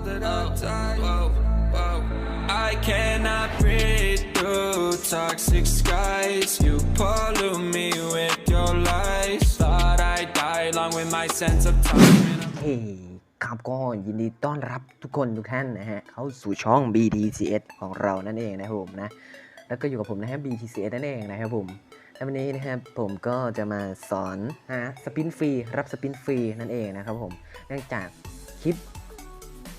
that I died. Whoa, whoa. I cannot breathe through toxic skies. You pollute me with your lies. Thought I die along with my sense of time. ครับก็ยินดีต้อนรับทุกคนทุกท่านนะฮะ เข้าสู่ช่อง BTCS ของเรานั่นเองนะครับผมนะ แล้วก็อยู่กับผมนะฮะ BTCS นั่นเองนะครับผมและวันนี้นะครับผมก็จะมาสอนหาสปินฟรีรับสปินฟรีนั่นเองนะครับผม เนื่องจากคลิป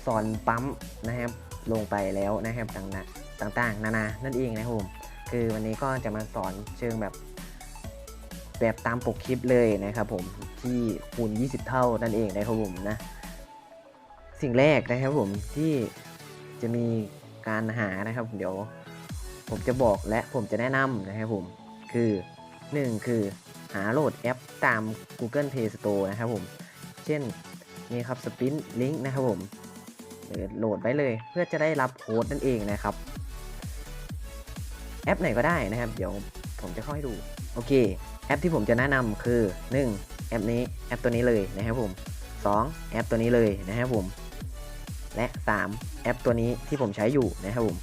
สอนปั๊มนะครับ ลงไปแล้วนะครับต่างๆต่านานา นั่นเองนะครับผม คือวันนี้ก็จะมาสอนเชิงแบบ แบบตามปกคลิปเลยนะครับผม ที่คูณ 20 เท่านั่นเองนะครับผมนะ สิ่งแรกนะครับผมที่จะมีการหานะครับ เดี๋ยว ผมจะบอกและผมจะแนะนำนะครับผม คือ 1 คือหาโหลดแอปตาม Google Play Store นะครับผม เช่นนี่ครับ Spin Link นะครับผม โหลดไว้เลย เพื่อจะได้รับโค้ดนั่นเองนะครับ แอปไหนก็ได้นะครับ เดี๋ยวผมจะเข้าให้ดู โอเค แอปที่ผมจะแนะนำคือ 1. แอปนี้แอปตัวนี้เลยนะครับผม 2. แอปตัวนี้เลยนะครับผม และ 3. แอปตัวนี้ที่ผมใช้อยู่นะครับผม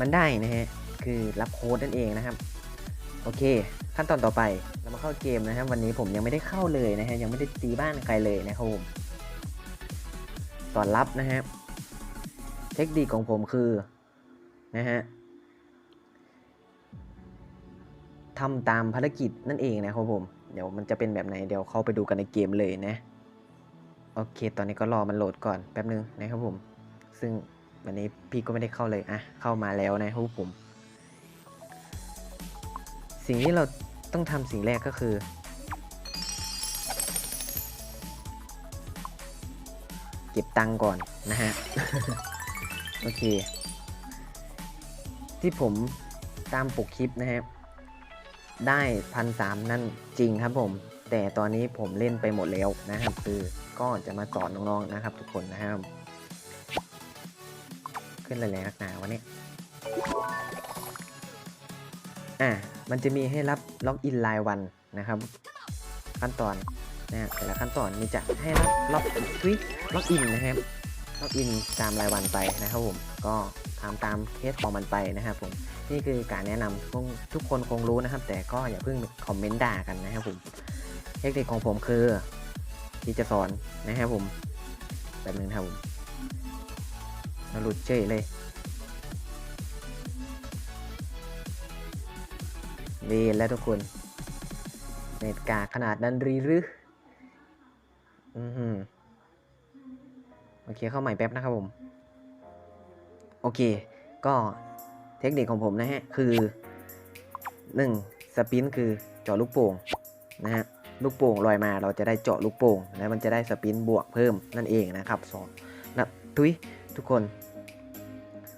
มันได้นะฮะคือรับโค้ดนั่นเองนะครับ โอเค ขั้นตอนต่อไปเรามาเข้าเกมนะครับ วันนี้ผมยังไม่ได้เข้าเลยนะฮะยังไม่ได้ตีบ้านใครเลยนะครับผม ตอนรับนะฮะ เทคนิคของผมคือนะฮะทำตามภารกิจนั่นเองนะครับผม เดี๋ยวมันจะเป็นแบบไหนเดี๋ยวเข้าไปดูกันในเกมเลยนะ โอเค ตอนนี้ก็รอมันโหลดก่อนแป๊บนึงนะครับผม ซึ่งวันนี้พี่ก็ไม่ได้เข้าเลยอะเข้ามาแล้วนะครับผม สิ่งที่เราต้องทำสิ่งแรกก็คือ ก็บตังค์ก่อนนะฮะ โอเค ที่ผมตามปกคลิปนะครับได้พันสามนั่นจริงครับผม แต่ตอนนี้ผมเล่นไปหมดแล้วนะครับ คือก็จะมาสอนน้องๆนะครับ ทุกคนนะครับ ขึ้นอะไรนักหนาวะเนี่ยอะมันจะมีให้รับล็อกอินรายวันนะครับ ขั้นตอน นะฮะแต่ละขั้นตอนมีจะให้รับล็อกทวิล็อกอินนะครับล็อกอินตามรายวันไปนะครับผมก็ทำตามเคสของมันไปนะครับผมนี่คือการแนะนำคงทุกคนคงรู้นะครับ แต่ก็อย่าเพิ่งคอมเมนต์ด่ากันนะครับผมเทคนิคของผมคือที่จะสอนนะครับผมแบบนึงครับผมมาหลุดเฉยเลยเวนแล้วทุกคนเน็ตกาขนาดนั้นรีหรือ อือหือโอเคเข้าใหม่แป๊บนะครับผม โอเค ก็เทคนิคของผมนะฮะ คือ 1. สปินคือเจาะลูกโป่งนะฮะลูกโป่งลอยมาเราจะได้เจาะลูกโป่งแล้วมันจะได้สปินบวกเพิ่มนั่นเองนะครับสองนะทุยทุกคน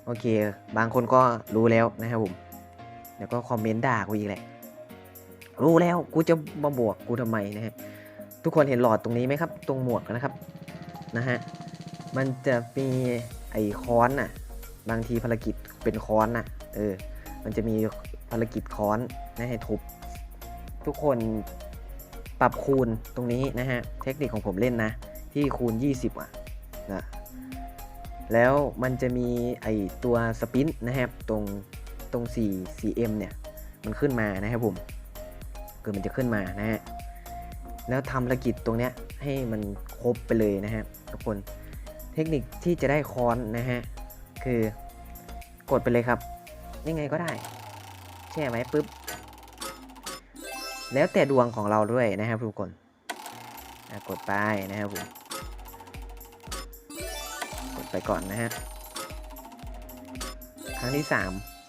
โอเค บางคนก็รู้แล้วนะครับผมเดี๋ยวก็คอมเมนต์ด่ากูอีกแหละ รู้แล้วกูจะมาบวกกูทำไมนะฮะ ทุกคนเห็นหลอดตรงนี้ไหมครับ ตรงหมวกนะครับนะฮะมันจะมีไอคอนน่ะบางทีภารกิจเป็นค้อนน่ะเออมันจะมีภารกิจค้อนนะให้ทุบทุกคนปรับคูณตรงนี้นะฮะเทคนิคของผมเล่นนะ ที่คูณ 20 อะนะแล้วมันจะมีไอตัวสปินนะครับตรงตรง 4 4m เนี่ย มันขึ้นมานะครับผมคือมันจะขึ้นมานะฮะ แล้วทำภารกิจตรงเนี้ยให้มันครบไปเลยนะฮะทุกคนเทคนิคที่จะได้ค้อนนะฮะคือกดไปเลยครับยังไงก็ได้ แช่ไว้ปุ๊บ แล้วแต่ดวงของเราด้วยนะครับทุกคนกดไปนะครับผมกดไปก่อนนะฮะครั้งที่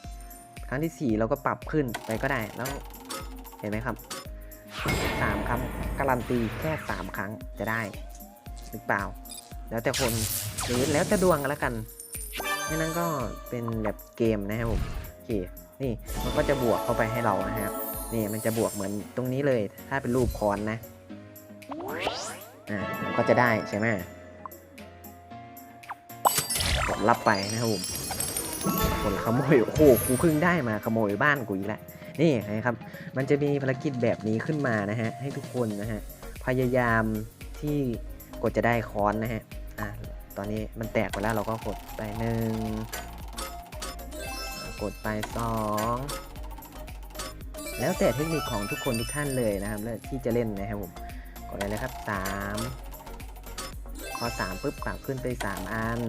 3 ครั้งทีสี่4 เราก็ปรับขึ้นไปก็ได้แล้วเห็นไหมครับ3ครั้ง การันตีแค่ 3 ครั้งจะได้หรือเปล่า แล้วแต่คนหรือแล้วแต่ดวงกันแล้วกันนี่นั่นก็เป็นแบบเกมนะครับผมโอเคนี่มันก็จะบวกเข้าไปให้เรานะครับนี่มันจะบวกเหมือนตรงนี้เลย ถ้าเป็นรูปคอนนะอ่ามันก็จะได้ใช่ไหมกดรับไปนะครับผมคนขโมยโอ้โหกูเพิ่งได้มาขโมยบ้านกูอีกแล้ว นี่นะครับ มันจะมีภารกิจแบบนี้ขึ้นมานะฮะ ให้ทุกคนนะฮะ พยายามที่กดจะได้คอนนะฮะ อ่าตอนนี้มันแตกไปแล้วเราก็กดไปหนึ่ง กดไปสอง แล้วแต่เทคนิคของทุกคนทุกท่านเลยนะครับแล้วที่จะเล่นนะครับผม กดเลยนะครับสามพอสามปุ๊บกลับขึ้นไปสามอัน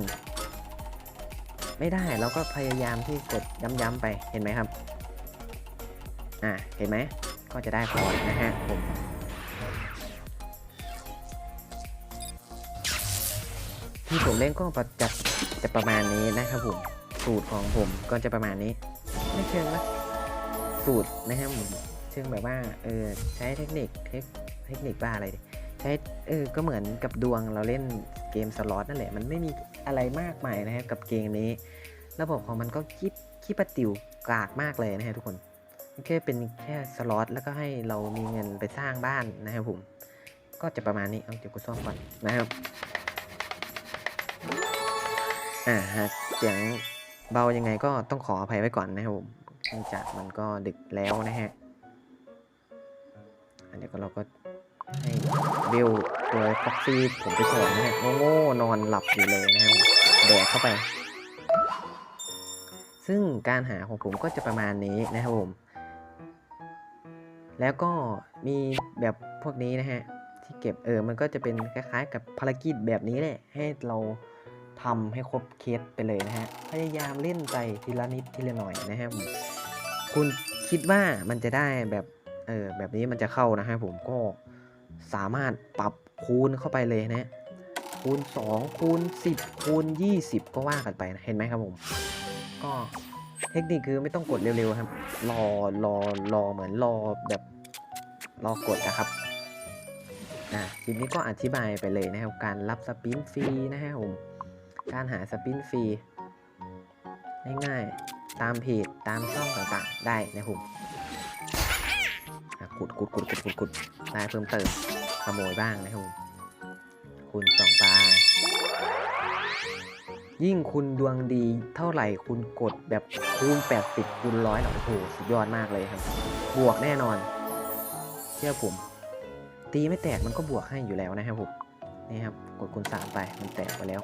ไม่ได้เราก็พยายามที่กดย้ำๆไป เห็นไหมครับ อ่าเห็นไหมก็จะได้พอนะฮะผมที่ผมเล่นก็จะจะประมาณนี้นะครับผมสูตรของผมก็จะประมาณนี้ ไม่เชิงว่าสูตรนะครับผมเชิงแบบว่าเออใช้เทคนิคเทคนิคบ้าอะไรใช้เออก็เหมือนกับดวงเราเล่นเกมสล็อตนั่นแหละ มันไม่มีอะไรมากมายนะครับกับเกมนี้ ระบบของมันก็คิดคิดปะติวกากมากเลยนะฮะทุกคน แค่เป็นแค่สล็อตแล้วก็ให้เรามีเงินไปสร้างบ้านนะครับผม ก็จะประมาณนี้ เอาเดี๋ยวกูซ่อมก่อนนะครับ อ่าฮะเสียงเบายังไงก็ต้องขออภัยไว้ก่อนนะครับผมเนื่องจากมันก็ดึกแล้วนะฮะอันนี้ก็เราก็ให้เบลตัวฟ็อกซี่ผมไปก่อนนะฮะโง่ๆนอนหลับอยู่เลยนะครับแดกเข้าไป ซึ่งการหาของผมก็จะประมาณนี้นะครับผม แล้วก็มีแบบพวกนี้นะฮะ ที่เก็บเออมันก็จะเป็นคล้ายๆ กับภารกิจแบบนี้แหละให้เราทำให้ครบเคสไปเลยนะฮะ พยายามเล่นไปทีละนิดทีละหน่อยนะครับผมคุณคิดว่ามันจะได้แบบเออแบบนี้มันจะเข้านะฮะผมก็สามารถปรับคูณเข้าไปเลยนะคูณ 2 คูณ 10 คูณ 20 ก็ว่ากันไปนะเห็นไหมครับผม ก็ เทคนิคคือไม่ต้องกดเร็วๆครับ รอรอรอเหมือนรอแบบรอกดนะครับอะทีนี้ก็อธิบายไปเลยนะครับ การรับสปินฟรีนะครับผมการหาสปินฟรีง่ายๆ ตามเพจตามช่องต่างๆ ได้นะครับผมอะขุดขุดขุดขุดขุดขุดได้เพิ่มเติมขโมยบ้างนะครับผมคุณสองปลา ยิ่งคุณดวงดีเท่าไหร่คุณกดแบบคูณ 80 คูณร้อยโอ้โหสุดยอดมากเลยครับ บวกแน่นอน เชื่อผม ตีไม่แตกมันก็บวกให้อยู่แล้วนะครับผมนี่ครับกดคูณสามไปมันแตกไปแล้ว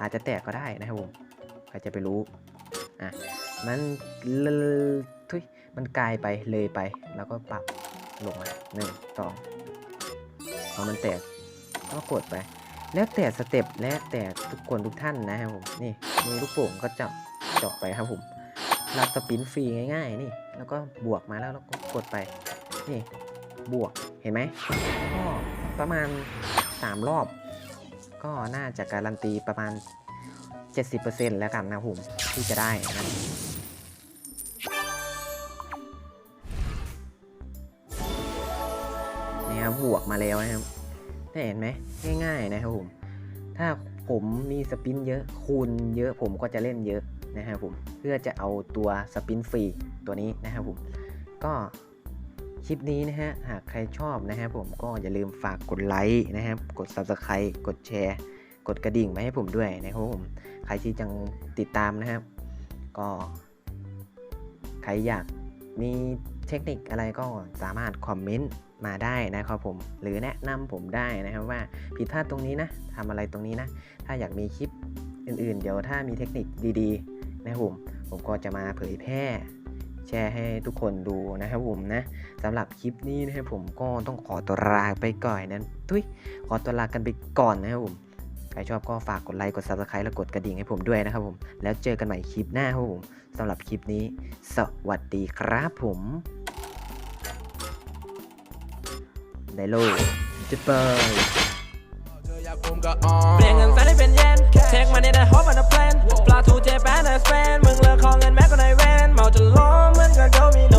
อาจจะแตกก็ได้นะครับผมใครจะไปรู้อะมันเลทุยมันกลายไปเลยไป แล้วก็ปรับลงมาหนึ่งสองพอมันแตกก็กดไป แล้วแต่สเต็ปและแต่ทุกคนทุกท่านนะครับผมนี่มีลูกโป่งก็จับจบไปครับผมรับสปินฟรีง่ายๆนี่ แล้วก็บวกมาแล้วแล้วก็กดไปนี่บวกเห็นไหมก็ประมาณ 3 รอบ ก็น่าจะการันตีประมาณ 70%แล้วกันนะผมที่จะได้นะนี่ครับบวกมาแล้วนะครับ เห็นไหมง่ายๆนะครับผม ถ้าผมมีสปินเยอะคูณเยอะผมก็จะเล่นเยอะนะครับผมเพื่อจะเอาตัวสปินฟรีตัวนี้นะครับผมก็คลิปนี้นะฮะหากใครชอบนะครับผมก็อย่าลืมฝากกดไลค์นะครับกด Subscribe กดแชร์ กดกระดิ่งมาให้ผมด้วยนะครับผมใครที่จังติดตามนะครับ ก็ใครอยากมีเทคนิคอะไรก็สามารถคอมเมนต์ มาได้นะครับผม หรือแนะนำผมได้นะครับว่าผิดพลาดตรงนี้นะทำอะไรตรงนี้นะ ถ้าอยากมีคลิปอื่นๆ เดี๋ยวถ้ามีเทคนิคดีๆ นะครับผม ผมก็จะมาเผยแพร่ แชร์ให้ทุกคนดูนะครับผมนะสำหรับคลิปนี้นะครับผมก็ต้องขอตัวลาไปก่อนนั้นทุยขอตัวลากันไปก่อนนะครับผมใครชอบก็ฝากกดไลค์ กด subscribe และกดกระดิ่งให้ผมด้วยนะครับผม แล้วเจอกันใหม่คลิปหน้าครับผมสำหรับคลิปนี้ สวัสดีครับผม ในโลกจะเปิดเปลี่ยนเงินแสนให้เป็นเยนเทคมันนี่ได้ฮอปมันแพลนปลาทูเจแปนไอสแฟนมึงเลิกขอเงินแม้ก็ในแวนเมาจนล้อมเหมือนกับโามีโน